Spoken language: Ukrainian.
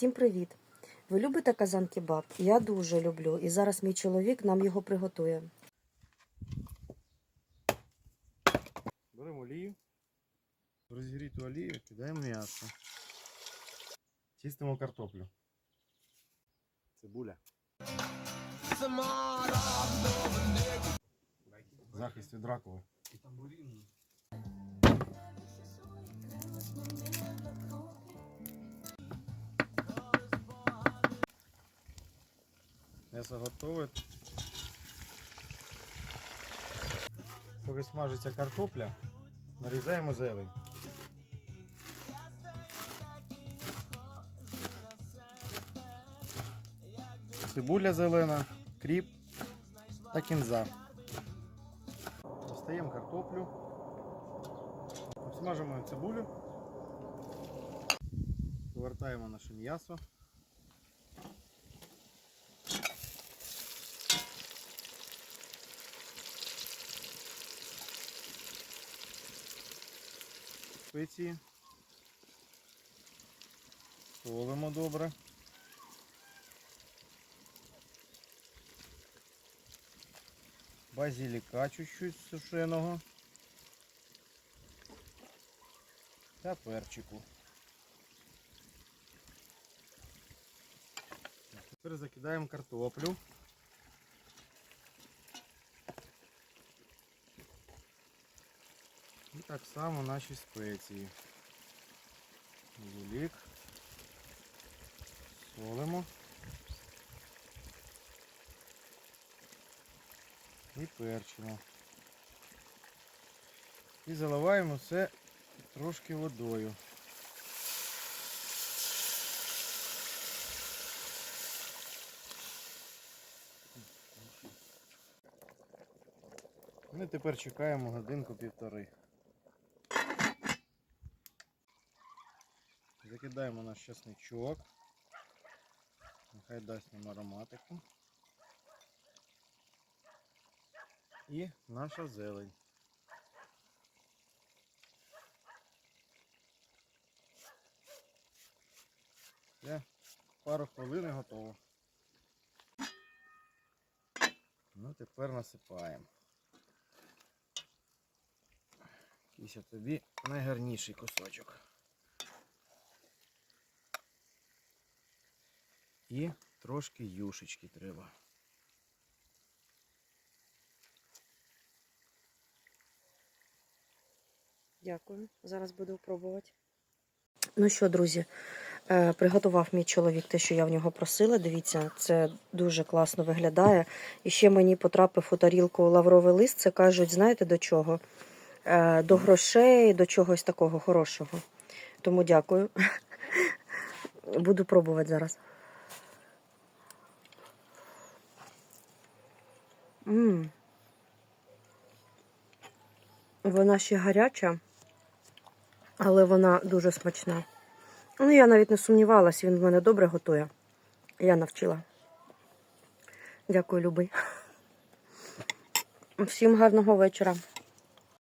Всім привіт! Ви любите казан кебаб? Я дуже люблю. І зараз мій чоловік нам його приготує. Беремо олію. В розігріту олію кидаємо м'ясо. Чистимо картоплю. Цибуля. Захист від ракови. М'ясо готове. Поки смажиться картопля, нарізаємо зелень. Цибуля зелена, кріп та кінза. Достаємо картоплю, обсмажимо цибулю, повертаємо наше м'ясо. Спеції. Солимо добре. Базиліка чуть-чуть сушеного. Та перчику. Тепер закидаємо картоплю. Так само наші спеції. Базилік. Солимо. І перчимо. І заливаємо все трошки водою. І тепер чекаємо годинку-півтори. Закидаємо наш чесничок. Нехай дасть нам ароматику. І наша зелень. Все, пару хвилин і готово. Ну, тепер насипаємо. Кися тобі найгарніший кусочок. І трошки юшечки треба. Дякую. Зараз буду пробувати. Ну що, друзі, е, приготував мій чоловік те, що я в нього просила. Дивіться, це дуже класно виглядає. І ще мені потрапив у тарілку лавровий лист. Це кажуть, знаєте до чого? Е, До грошей, до чогось такого хорошого. Тому дякую. Буду пробувати зараз. М. Вона ще гаряча, але вона дуже смачна. Ну, я навіть не сумнівалась, він в мене добре готує. Я навчила. Дякую, любий. Всім гарного вечора.